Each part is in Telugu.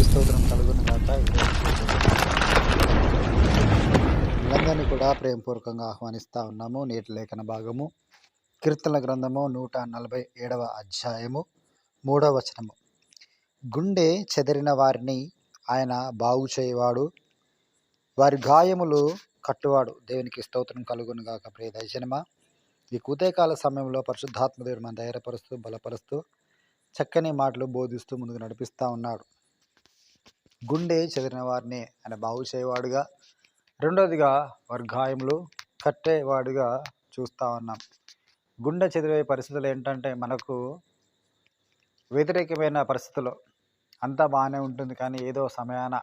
దేవుని స్తోత్రం కలుగును గాక వీళ్ళందరినీ కూడా ప్రేమపూర్వకంగా ఆహ్వానిస్తూ ఉన్నాము. నేటి లేఖన భాగము. కీర్తన గ్రంథము నూట నలభై ఏడవ అధ్యాయము మూడవ వచనము. గుండె చెదిరిన వారిని ఆయన బాగు చేయవాడు వారి గాయములు కట్టువాడు. దేవునికి స్తోత్రం కలుగును గాక ప్రియ దైజనమా ఈ కూతేకాల సమయంలో పరిశుద్ధాత్మ దేవుడు మన ధైర్యపరుస్తూ బలపరుస్తూ చక్కని మాటలు బోధిస్తూ ముందుకు నడిపిస్తూ ఉన్నాడు. గుండె చెదిరిన వారిని ఆయన బాగు చేయవాడుగా రెండవదిగా వర్గాయములు కట్టేవాడుగా చూస్తూ ఉన్నాం. గుండె చెదిరే పరిస్థితులు ఏంటంటే మనకు వ్యతిరేకమైన పరిస్థితులు. అంతా బాగానే ఉంటుంది కానీ ఏదో సమయాన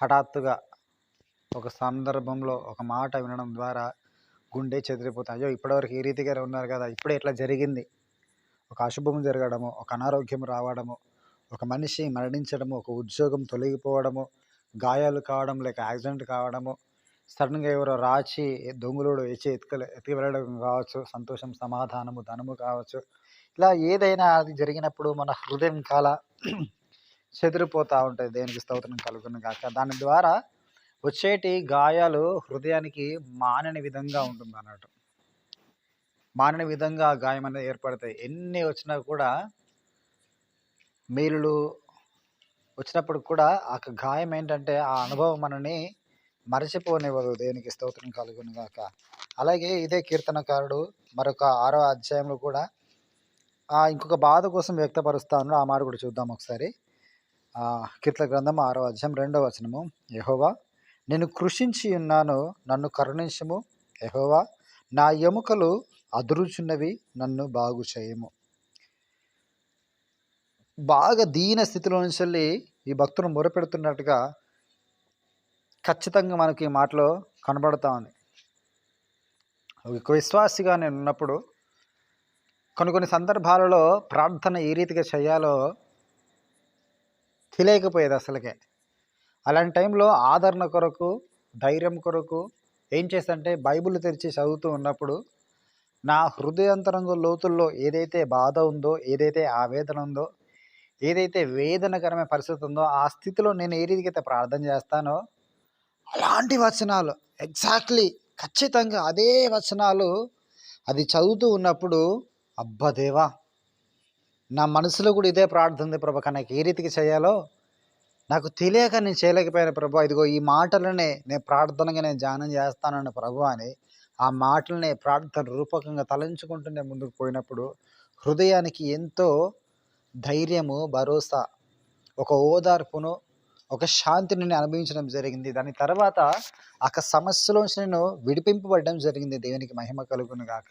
హఠాత్తుగా ఒక సందర్భంలో ఒక మాట వినడం ద్వారా గుండె చెదిరిపోతాయి అయ్యో ఇప్పటివరకు ఈ రీతిగా ఉన్నారు కదా ఇప్పుడే ఇట్లా జరిగింది. ఒక అశుభం జరగడము ఒక అనారోగ్యం రావడము ఒక మనిషి మరణించడము ఒక ఉద్యోగం తొలగిపోవడము గాయాలు కావడం లేక యాక్సిడెంట్ కావడము సడన్గా ఎవరో రాచి దొంగలుడు ఎచ్చి ఎత్తుకలు ఎత్తుకు వెళ్ళడం కావచ్చు సంతోషం సమాధానము ధనము కావచ్చు. ఇలా ఏదైనా అది జరిగినప్పుడు మన హృదయం కాల చెదిరిపోతూ ఉంటుంది. దేనికి స్తోత్రం కలుగును కాక దాని ద్వారా వచ్చేటి గాయాలు హృదయానికి మానని విధంగా ఉంటుంది అన్నట్టు మానని విధంగా గాయం అనేది ఏర్పడతాయి. ఎన్ని వచ్చినా కూడా మీరులు వచ్చినప్పుడు కూడా ఆ గాయం ఏంటంటే ఆ అనుభవం మనని మరచిపోనివ్వదు. దేనికి స్తోత్రం కలుగును గాక. అలాగే ఇదే కీర్తనకారుడు మరొక ఆరో అధ్యాయంలో కూడా ఆ ఇంకొక బాధ కోసం వ్యక్తపరుస్తాను. ఆ మాట కూడా చూద్దాం ఒకసారి. కీర్తన గ్రంథం ఆరో అధ్యాయం రెండో వచనము. యహోవా నేను కృషించి ఉన్నాను నన్ను కరుణించము. యహోవా నా ఎముకలు అదురుచున్నవి నన్ను బాగు చేయము బాగా దీన స్థితిలో నుంచి వెళ్ళి ఈ భక్తులు మొరపెడుతున్నట్టుగా ఖచ్చితంగా మనకి ఈ మాటలో కనబడుతూ ఉంది. ఒక విశ్వాసిగా నేను ఉన్నప్పుడు కొన్ని కొన్ని సందర్భాలలో ప్రార్థన ఏ రీతిగా చేయాలో తెలియకపోయేది అసలుకే. అలాంటి టైంలో ఆదరణ కొరకు ధైర్యం కొరకు ఏం చేస్తంటే బైబిల్ తెరిచి చదువుతూ ఉన్నప్పుడు నా హృదయాంతరంగ లోతుల్లో ఏదైతే బాధ ఉందో ఏదైతే ఆవేదన ఉందో ఏదైతే వేదనకరమైన పరిస్థితి ఉందో ఆ స్థితిలో నేను ఏ రీతికైతే ప్రార్థన చేస్తానో అలాంటి వచనాలు ఎగ్జాక్ట్లీ ఖచ్చితంగా అదే వచనాలు అది చదువుతూ ఉన్నప్పుడు అబ్బా దేవా! నా మనసులో కూడా ఇదే ప్రార్థన ఉంది ప్రభా కానీ నాకు ఏ రీతికి చేయాలో నాకు తెలియక నేను చేయలేకపోయాను ప్రభు. ఇదిగో ఈ మాటలనే నేను ప్రార్థనగా నేను ధ్యానం చేస్తానన్న ప్రభు అని ఆ మాటలనే ప్రార్థన రూపకంగా తలంచుకుంటూ నేను ముందుకు పోయినప్పుడు హృదయానికి ఎంతో ధైర్యము భరోసా ఒక ఓదార్పును ఒక శాంతిని నేను అనుభవించడం జరిగింది. దాని తర్వాత ఆ సమస్యలోంచి నేను విడిపింపబడడం జరిగింది. దేవునికి మహిమ కలుగును గాక.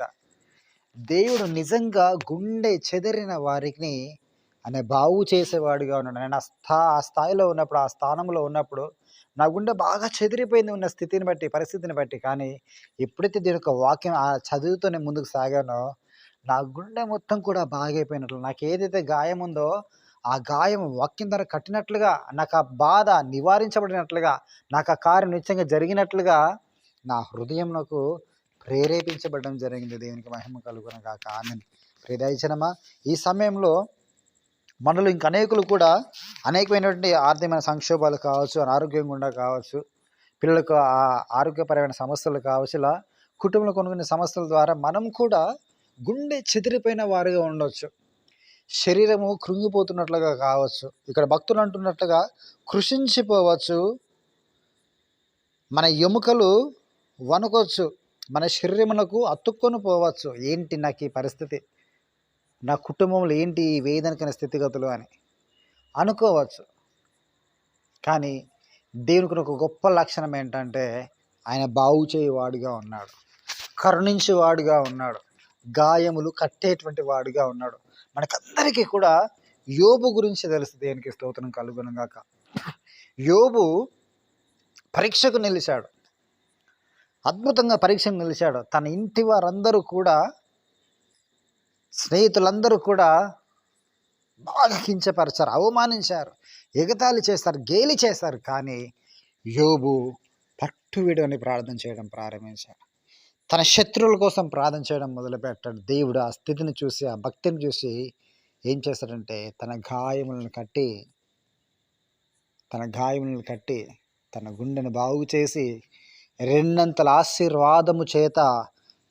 దేవుడు నిజంగా గుండె చెదిరిన వారికి అనే బాగు చేసేవాడుగా ఉన్నాడు. నేను ఆ స్థా ఆ స్థాయిలో ఉన్నప్పుడు ఆ స్థానంలో ఉన్నప్పుడు నా గుండె బాగా చెదిరిపోయింది ఉన్న స్థితిని బట్టి పరిస్థితిని బట్టి. కానీ ఎప్పుడైతే దీని యొక్క వాక్యం ఆ చదువుతోనే ముందుకు సాగానో నా గుండె మొత్తం కూడా బాగైపోయినట్లు. నాకు ఏదైతే గాయం ఉందో ఆ గాయం వాక్యం ద్వారా కట్టినట్లుగా నాకు ఆ బాధ నివారించబడినట్లుగా నాకు ఆ కార్యం నిత్యంగా జరిగినట్లుగా నా హృదయం నాకు ప్రేరేపించబడడం జరిగింది. దేవునికి మహిమ కలుగున కాక ఆమె ప్రియదయచనమా ఈ సమయంలో మనలో ఇంక అనేకులు కూడా అనేకమైనటువంటి ఆర్థికమైన సంక్షోభాలు కావచ్చు అనారోగ్యం గుండా కావచ్చు పిల్లలకు ఆ ఆరోగ్యపరమైన సమస్యలు కావచ్చు ఇలా కుటుంబంలో కొన్ని కొన్ని సమస్యల ద్వారా మనం కూడా గుండె చెదిరిపోయిన వారిగా ఉండవచ్చు శరీరము కృంగిపోతున్నట్లుగా కావచ్చు. ఇక్కడ భక్తులు అంటున్నట్లుగా కృషించిపోవచ్చు. మన ఎముకలు వణుకొచ్చు. మన శరీరమునకు అతుక్కొని పోవచ్చు. ఏంటి నాకు ఈ పరిస్థితి? నా కుటుంబంలో ఏంటి ఈ వేదనకైన స్థితిగతులు అని అనుకోవచ్చు. కానీ దేవునికి ఒక గొప్ప లక్షణం ఏంటంటే ఆయన బాగు చేయవాడుగా ఉన్నాడు. కరుణించేవాడుగా ఉన్నాడు. గాయములు కట్టేటువంటి వాడుగా ఉన్నాడు. మనకందరికీ కూడా యోబు గురించి తెలుసు దేనికి స్తోత్రం కలుగునగాక యోబు పరీక్షకు నిలిచాడు. అద్భుతంగా పరీక్షకు నిలిచాడు. తన ఇంటి వారందరూ కూడా స్నేహితులందరూ కూడా బాగా కించపరిచారు అవమానించారు ఎగతాళి చేస్తారు గేలి చేస్తారు కానీ యోబు పట్టు విడవని ప్రార్థన చేయడం ప్రారంభించాడు. తన శత్రువుల కోసం ప్రార్థన చేయడం మొదలుపెట్టాడు. దేవుడు ఆ స్థితిని చూసి ఆ భక్తిని చూసి ఏం చేశాడంటే తన గాయములను కట్టి తన గాయములను కట్టి తన గుండెను బాగు చేసి రెండంతల ఆశీర్వాదము చేత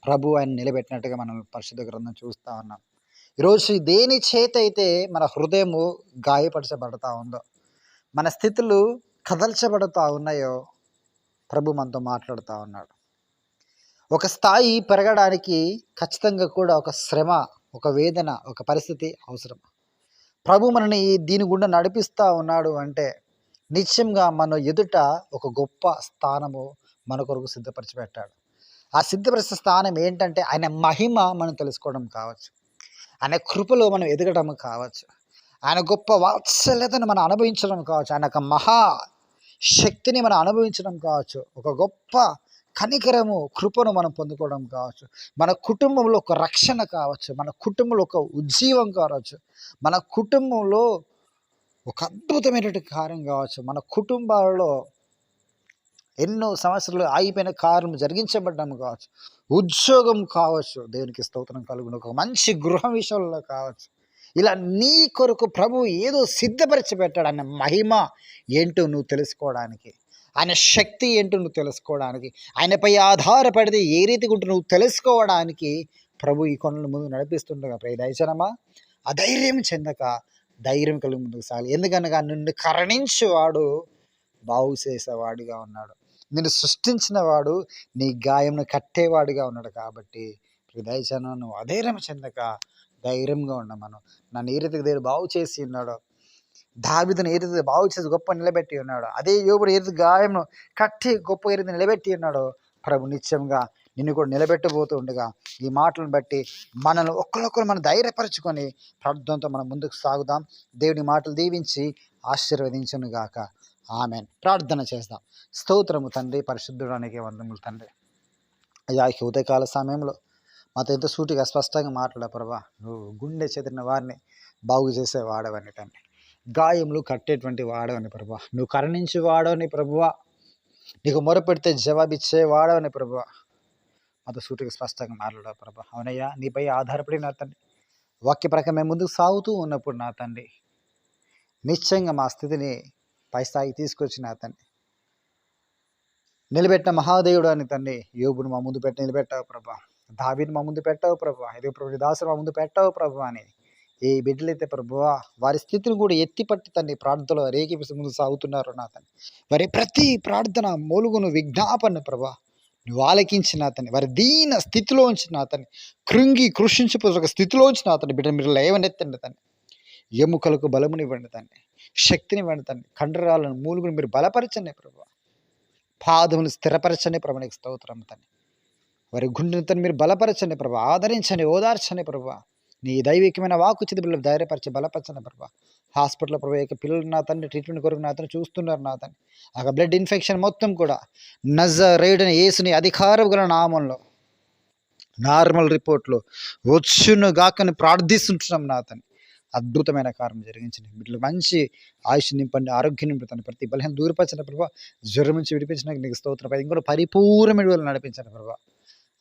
ప్రభు ఆయన నిలబెట్టినట్టుగా మనం పరిశుద్ధ గ్రంథం చూస్తూ ఉన్నాం. ఈరోజు దేని చేత అయితే మన హృదయము గాయపరచబడతా ఉందో మన స్థితులు కదల్చబడుతూ ఉన్నాయో ప్రభు మనతో మాట్లాడుతూ ఉన్నాడు. ఒక స్థాయి పెరగడానికి ఖచ్చితంగా కూడా ఒక శ్రమ ఒక వేదన ఒక పరిస్థితి అవసరం. ప్రభు మనని దీని గుండా నడిపిస్తూ ఉన్నాడు అంటే నిత్యంగా మన ఎదుట ఒక గొప్ప స్థానము మన కొరకు సిద్ధపరిచి పెట్టాడు ఆ సిద్ధపరిచిన స్థానం ఏంటంటే ఆయన మహిమ మనం తెలుసుకోవడం కావచ్చు. ఆయన కృపలో మనం ఎదగడం కావచ్చు. ఆయన గొప్ప వాత్సల్యతను మనం అనుభవించడం కావచ్చు. ఆయన ఒక మహా శక్తిని మనం అనుభవించడం కావచ్చు. ఒక గొప్ప కనికరము కృపను మనం పొందుకోవడం కావచ్చు. మన కుటుంబంలో ఒక రక్షణ కావచ్చు. మన కుటుంబంలో ఒక ఉజ్జీవం కావచ్చు. మన కుటుంబంలో ఒక అద్భుతమైనటువంటి కార్యం కావచ్చు. మన కుటుంబాలలో ఎన్నో సంవత్సరాలు ఆగిపోయిన కార్యం జరిగించబడ్డం కావచ్చు. ఉద్యోగం కావచ్చు. దేవునికి స్తోత్రం కలుగున. ఒక మంచి గృహ విషయంలో కావచ్చు. ఇలా నీ కొరకు ప్రభు ఏదో సిద్ధపరిచి పెట్టాడు మహిమ ఏంటో నువ్వు తెలుసుకోవడానికి ఆయన శక్తి ఏంటో నువ్వు తెలుసుకోవడానికి ఆయనపై ఆధారపడితే ఏ రీతిగా ఉంటో నువ్వు తెలుసుకోవడానికి ప్రభు ఈ కొండల ముందు నడిపిస్తుండగా ప్రియ దయచనమా అధైర్యం చెందక ధైర్యం కలిగి ముందుకు సాగాలి. ఎందుకనగా నిన్ను కరణించేవాడు బాగు చేసేవాడిగా ఉన్నాడు. నిన్ను సృష్టించిన వాడు నీ గాయంను కట్టేవాడిగా ఉన్నాడు కాబట్టి దయచనం నువ్వు అధైర్యం చెందక ధైర్యంగా ఉండమను. నన్ను ఏ రీతికి దేవుడు బాగు చేసి ఉన్నాడో దావిదను ఏ బాగు చేసి గొప్ప నిలబెట్టి ఉన్నాడు అదే యోగుడు ఏ రీతి కట్టి గొప్ప ఏ రీతి నిలబెట్టి ఉన్నాడు ప్రభు నిత్యంగా నిన్ను కూడా నిలబెట్టబోతూ ఉండగా ఈ మాటలను బట్టి మనల్ని ఒక్కరొక్కరు మనం ధైర్యపరచుకొని ప్రార్థనతో మనం ముందుకు సాగుదాం. దేవుని మాటలు దీవించి ఆశీర్వదించును గాక ఆమె ప్రార్థన చేస్తాం స్తోత్రము తండ్రి పరిశుద్ధుడానికి వందములు తండ్రి. అయ్యా ఈ ఉదయకాల సమయంలో మాతో ఎంతో సూటిగా స్పష్టంగా మాట్లాడా ప్రభా. నువ్వు గుండె చెదిరిన వారిని బాగు చేసే వాడవని తండ్రి. గాయములు కట్టేటువంటి వాడవని ప్రభా నువ్వు కరుణించి వాడవని ప్రభువా. నీకు మొరపెడితే జవాబిచ్చే వాడవని ప్రభువా. మాతో సూటికి స్పష్టంగా మాట్లాడవు ప్రభా. అవునయ్యా నీపై ఆధారపడి నా తండ్రి. వాక్య ప్రకారం మేము ముందుకు సాగుతూ ఉన్నప్పుడు నా తండ్రి నిశ్చయంగా మా స్థితిని పై స్థాయికి తీసుకొచ్చిన తండ్రి. నిలబెట్టిన మహాదేవుడు అని తండ్రి యోగును మా ముందు పెట్టి నిలబెట్టావు ప్రభా. దావిని మా ముందు పెట్టావు ప్రభా. ఇది ప్రభు దాసు మా ముందు పెట్టావు ప్రభు అని ఏ బిడ్డలైతే ప్రభువా వారి స్థితిని కూడా ఎత్తిపట్టి తన్ని ప్రార్థనలో రేకిపిసి ముందు సాగుతున్నారు నా తండ్రి. వారి ప్రతి ప్రార్థన మూలుగును విజ్ఞాపన ప్రభా నువ్వు ఆలకించిన అతని వారి దీన స్థితిలో ఉంచిన అతన్ని కృంగి కృషించిపోతున్న స్థితిలో ఉంచిన అతని బిడ్డ మీరు లేవనెత్తండి తన్ని ఎముకలకు బలమునివ్వండి తండ్రి. శక్తినివ్వండి తన్ని కండరాలను మూలుగును మీరు బలపరచండి ప్రభు. పాదములు స్థిరపరచండి ప్రభు నీకు స్తోత్రం తన్ని వారి గుండెను తను మీరు బలపరచండి ప్రభు. ఆదరించండి ఓదార్చండి ప్రభు. నీ దైవికమైన వాకు చిది పిల్లలు ధైర్యపరిచి బలపరచండి ప్రభు. హాస్పిటల్లో ప్రభు యొక్క పిల్లలు నా తండ్రి ట్రీట్మెంట్ కొరకు నా తండ్రి చూస్తున్నారు నా తండ్రి ఆ బ్లడ్ ఇన్ఫెక్షన్ మొత్తం కూడా నజ రేడుని ఏసుని అధికారం గల నామంలో నార్మల్ రిపోర్ట్లో వచ్చును గాకని ప్రార్థిస్తుంటున్నాం నా అతని అద్భుతమైన కారణం జరిగించండి వీటిలో మంచి ఆయుష్ నింపండి ఆరోగ్యం నింపుతాను. ప్రతి బలహీన దూరపరిచిన ప్రభావ జ్వరం నుంచి విడిపించిన నీకు స్తోత్రం. ఇంకొక పరిపూర్ణ విడుదల నడిపించండి ప్రభావ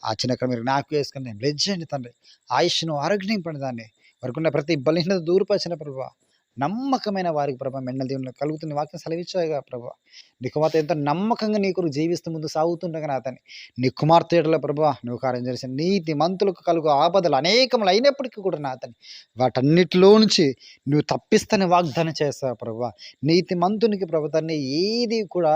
ఆ చిన్న మీరు నాకు వేసుకుని నేను చేయండి తండ్రి. ఆయుష్ను ఆరోగ్యం నింపండి దాన్ని. వారికి ఉన్న ప్రతి బలహీనత దూరపరిచిన ప్రభావ నమ్మకమైన వారికి ప్రభా మెండల దేవుని కలుగుతున్న వాక్యం సెలవిచ్చాయిగా ప్రభా. నీ కుమార్తె ఎంతో నమ్మకంగా నీ కొరకు జీవిస్తూ ముందు సాగుతుండగా నా అతని నీ కుమార్తెల ప్రభా నువ్వు కార్యం చేసిన నీతి మంతులకు కలుగు ఆపదలు అనేకములు అయినప్పటికీ కూడా నా అతని వాటన్నిటిలో నుంచి నువ్వు తప్పిస్తని వాగ్దానం చేస్తావు ప్రభా. నీతి మంతునికి ప్రభుత్వాన్ని ఏది కూడా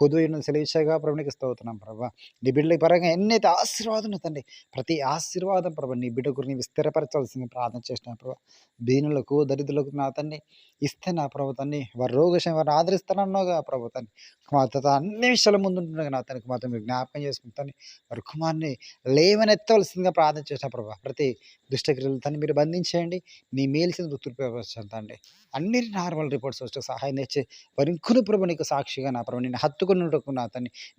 కొదువైన సెలవిచ్చాగా ప్రభునికి స్తోతున్నాం ప్రభా. నీ బిడ్డల పరంగా ఎన్నైతే ఆశీర్వాదం తండ్రి ప్రతి ఆశీర్వాదం ప్రభా నీ బిడ్డ గురిని విస్తరపరచాల్సింది ప్రార్థన చేసిన ప్రభా. దీనులకు దరిద్రులకు నా తండ్రి ఇస్తే నా ప్రభుత్వాన్ని వారి రోగశం వారిని ఆదరిస్తానన్నాగా ప్రభుత్వాన్ని కుమార్తె అన్ని విషయాల ముందు నా తనకి మాత్రం మీరు జ్ఞాపకం చేసుకుంటాను వారి కుమార్ని లేవనెత్తవలసిందిగా ప్రార్థన చేసిన ప్రభా. ప్రతి దుష్టక్రియలు తను మీరు బంధించేయండి నీ మేల్సిన తండ్రి. అన్ని నార్మల్ రిపోర్ట్స్ వస్తే సహాయం తెచ్చి వారి ఇంకుని ప్రభు నీకు సాక్షిగా నా ప్రభు నేను హత్తుకు హత్తుకున్నట్టుకు నా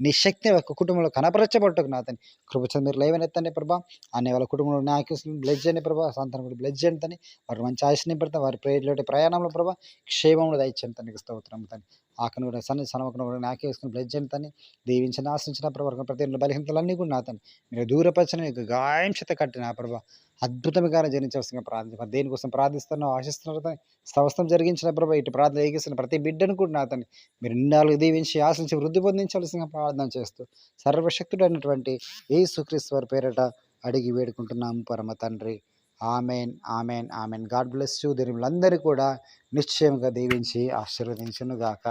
నీ శక్తి ఒక కుటుంబంలో కనపరచబట్టుకు నా తన్ని కృపచంద్ర మీరు లేవనెత్తండి ప్రభా. అనే వాళ్ళ కుటుంబంలో నాకు బ్లెజ్ చేయండి ప్రభా. సంతానం కూడా బ్లెజ్ చేయండి తని. వారు మంచి ఆయుష్ని పెడతాను వారి ప్రేయర్లో ప్రయాణంలో ప్రభా. క్షేమంలో దయచేయండి తనకి స్తోత్రం తని. ఆకను కూడా సన్ని సనమకను కూడా నాకే వేసుకుని బ్లడ్ చెందుతాని దీవించిన ఆశించిన ప్రభావ ప్రతి ఒక్క బలహీనతలన్నీ కూడా నాతని. మీరు దూరపరిచిన యొక్క గాయం చేత కట్టిన ప్రభావ అద్భుతంగా జరించవలసిన ప్రార్థన దేనికోసం ప్రార్థిస్తున్నావు ఆశిస్తున్నారు తండ్రి సమస్తం జరిగించిన ప్రభావ ఇటు ప్రార్థన ఏగిస్తున్న ప్రతి బిడ్డను కూడా నాతని. మీరు ఇన్నాళ్ళు దీవించి ఆశించి వృద్ధి పొందించవలసిన ప్రార్థన చేస్తూ సర్వశక్తుడు అయినటువంటి ఏ సుక్రీశ్వర్ పేరట అడిగి వేడుకుంటున్నాము పరమ తండ్రి. Amen amen amen. God bless you. దీనిలందరూ కూడా నిశ్చయంగా దీవించి ఆశీర్వదించును గాక